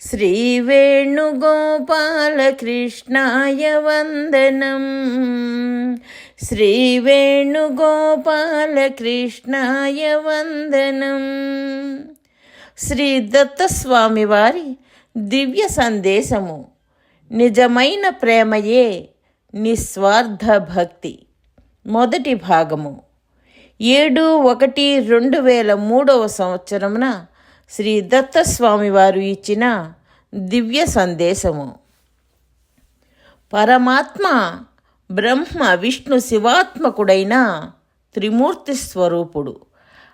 श्रीवेणुगोपालकृष्णाय वन्दनम् శ్రీవేణుగోపాలకృష్ణాయ వందనం శ్రీ దత్తస్వామి వారి దివ్య సందేశము నిజమైన ప్రేమయే నిస్వార్థ భక్తి మొదటి భాగము ఏడు ఒకటి రెండు వేల మూడవ సంవత్సరమున శ్రీ దత్తస్వామి వారు ఇచ్చిన దివ్య సందేశము. పరమాత్మ బ్రహ్మ విష్ణు శివాత్మకుడైన త్రిమూర్తి స్వరూపుడు.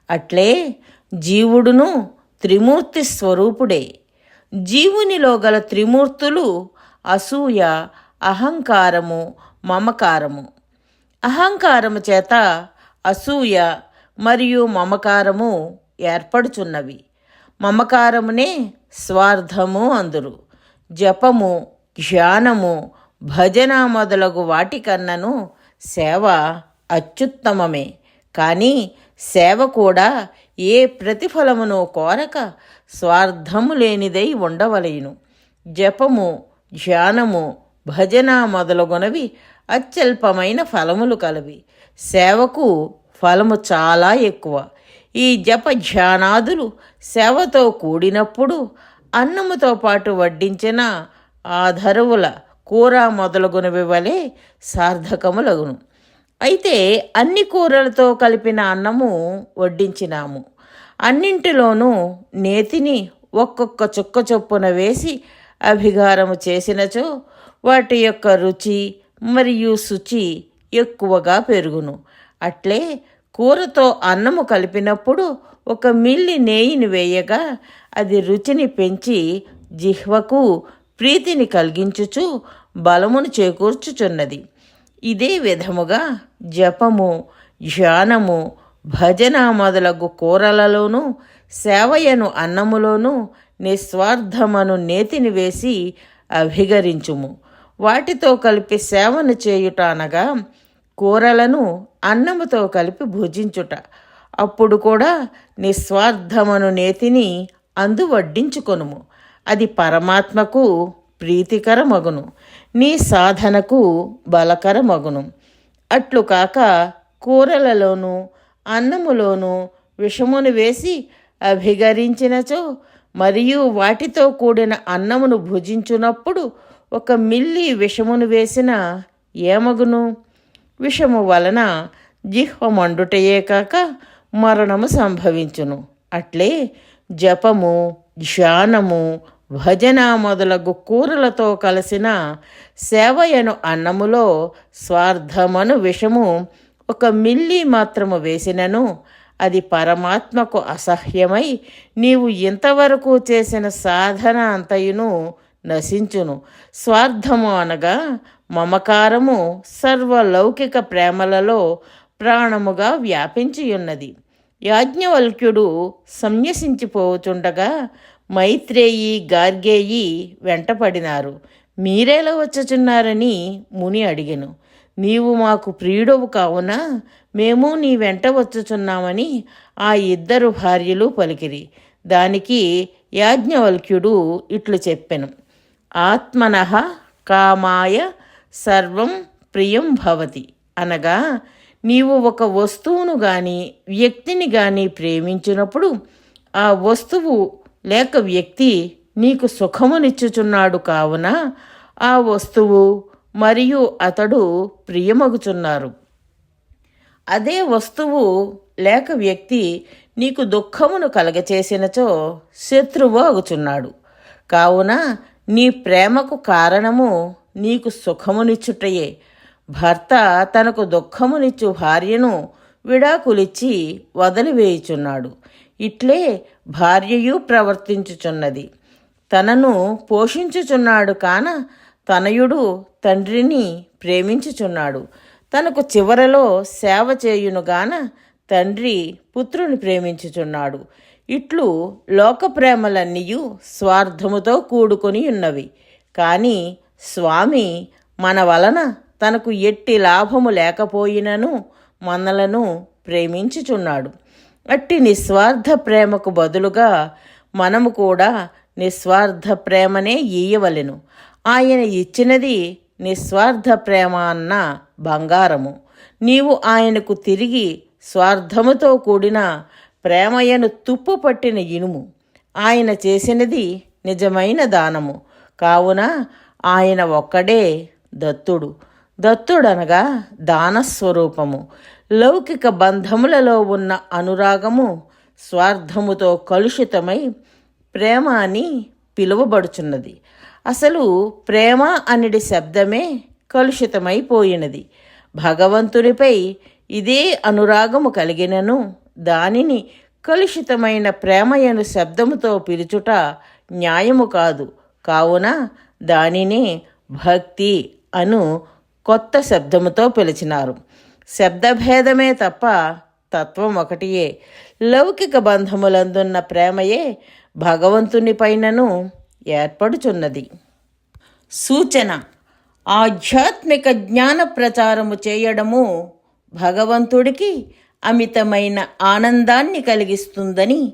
అట్లే జీవుడును త్రిమూర్తి స్వరూపుడే. జీవునిలో గల త్రిమూర్తులు అసూయ అహంకారము మమకారము. అహంకారము చేత అసూయ మరియు మమకారము ఏర్పడుచున్నవి. మమకారమునే స్వార్థము అందురు. జపము ధ్యానము భజన మొదలగు వాటికన్నను సేవ అత్యుత్తమమే. కానీ సేవ కూడా ఏ ప్రతిఫలమును కోరక స్వార్థము లేనిదై ఉండవలేను. జపము ధ్యానము భజన మొదలగునవి అత్యల్పమైన ఫలములు కలవి. సేవకు ఫలము చాలా ఎక్కువ. ఈ జప ధ్యానాదులు సేవతో కూడినప్పుడు అన్నముతో పాటు వడ్డించిన ఆధరువుల కూర మొదలగునవి వలె సార్థకములగును. అయితే అన్ని కూరలతో కలిపిన అన్నము వడ్డించినాము. అన్నింటిలోనూ నేతిని ఒక్కొక్క చుక్క చొప్పున వేసి అభిగారము చేసినచో వాటి యొక్క రుచి మరియు శుచి ఎక్కువగా పెరుగును. అట్లే కూరతో అన్నము కలిపినప్పుడు ఒక మిల్లి నేయిని వేయగా అది రుచిని పెంచి జిహ్వకు ప్రీతిని కలిగించుచు బలమును చేకూర్చుచున్నది. ఇదే విధముగా జపము ధ్యానము భజన మొదలగు కూరలలోనూ సేవయను అన్నములోనూ నిస్వార్థమను నేతిని వేసి అభిగరించుము. వాటితో కలిపి సేవను చేయుట అనగా కూరలను అన్నముతో కలిపి భుజించుట. అప్పుడు కూడా నిస్వార్థమను నేతిని అందు వడ్డించుకొనుము. అది పరమాత్మకు ప్రీతికరమగును. నీ సాధనకు బలకరమగును. అట్లు కాక కూరలలోనూ అన్నములోనూ విషమును వేసి అభిగరించినచో మరియు వాటితో కూడిన అన్నమును భుజించునప్పుడు ఒక మిల్లి విషమును వేసిన ఏమగును? విషము వలన జిహ్వ మండుటయే కాక మరణము సంభవించును. అట్లే జపము ధ్యానము భజన మొదలగు కూరలతో కలిసిన సేవయను అన్నములో స్వార్థమను విషము ఒక మిల్లి మాత్రము వేసినను. అది పరమాత్మకు అసహ్యమై నీవు ఇంతవరకు చేసిన సాధన అంతయును నశించును. స్వార్థము అనగా మమకారము సర్వలౌకిక ప్రేమలలో ప్రాణముగా వ్యాపించియున్నది. యాజ్ఞవల్క్యుడు సంన్యసించిపోతుండగా మైత్రేయి గార్గేయి వెంటపడినారు. మీరేలా వచ్చుచున్నారని ముని అడిగెను. నీవు మాకు ప్రియుడవు కావున మేము నీ వెంట వచ్చుచున్నామని ఆ ఇద్దరు భార్యలు పలికిరి. దానికి యాజ్ఞవల్క్యుడు ఇట్లు చెప్పెను. ఆత్మన కామాయ సర్వం ప్రియం భవతి. అనగా నీవు ఒక వస్తువును గాని వ్యక్తిని గాని ప్రేమించినప్పుడు ఆ వస్తువు లేక వ్యక్తి నీకు సుఖమునిచ్చుచున్నాడు కావున ఆ వస్తువు మరియు అతడు ప్రియమగుచున్నారు. అదే వస్తువు లేక వ్యక్తి నీకు దుఃఖమును కలగచేసినచో శత్రువు అగుచున్నాడు. కావున నీ ప్రేమకు కారణము నీకు సుఖమునిచ్చుటయే. భర్త తనకు దుఃఖమునిచ్చు భార్యను విడాకులిచ్చి వదిలివేయుచున్నాడు. ఇట్లే భార్యయు ప్రవర్తించుచున్నది. తనను పోషించుచున్నాడు కాన తనయుడు తండ్రిని ప్రేమించుచున్నాడు. తనకు చివరలో సేవ చేయునుగాన తండ్రి పుత్రుని ప్రేమించుచున్నాడు. ఇట్లు లోక ప్రేమలన్నీయు స్వార్థముతో కూడుకొని ఉన్నవి కానీ స్వామి మన వలన తనకు ఎట్టి లాభము లేకపోయినను మనలను ప్రేమించుచున్నాడు. అట్టి నిస్వార్థ ప్రేమకు బదులుగా మనము కూడా నిస్వార్థ ప్రేమనే ఇయ్యవలెను ఆయన ఇచ్చినది నిస్వార్థ ప్రేమ అన్న బంగారము. నీవు ఆయనకు తిరిగి స్వార్థముతో కూడిన ప్రేమయను తుప్పు పట్టిన ఇనుము. ఆయన చేసినది నిజమైన దానము. కావున ఆయన ఒక్కడే దత్తుడు. దత్తుడనగా దానస్వరూపము లౌకిక బంధములలో ఉన్న అనురాగము స్వార్థముతో కలుషితమై ప్రేమ అని పిలువబడుచున్నది. అసలు ప్రేమ అనిడి శబ్దమే కలుషితమైపోయినది భగవంతునిపై ఇదే అనురాగము కలిగినను దానిని కలుషితమైన ప్రేమయను శబ్దముతో పిలుచుట న్యాయము కాదు. కావున దానినే భక్తి అను కొత్త శబ్దముతో పిలిచినారు. శబ్దభేదమే తప్ప తత్వం ఒకటియే. లౌకిక బంధములందున్న ప్రేమయే భగవంతుని పైనను ఏర్పడుచున్నది. సూచన. ఆధ్యాత్మిక జ్ఞాన ప్రచారము చేయడము భగవంతుడికి అమితమైన ఆనందాన్ని కలిగిస్తుందని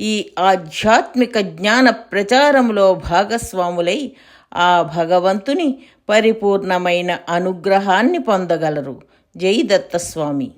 ఈ ఆధ్యాత్మిక జ్ఞాన ప్రచారంలో భాగస్వాములై ఆ భగవంతుని పరిపూర్ణమైన అనుగ్రహాన్ని పొందగలరు. జై దత్తస్వామి.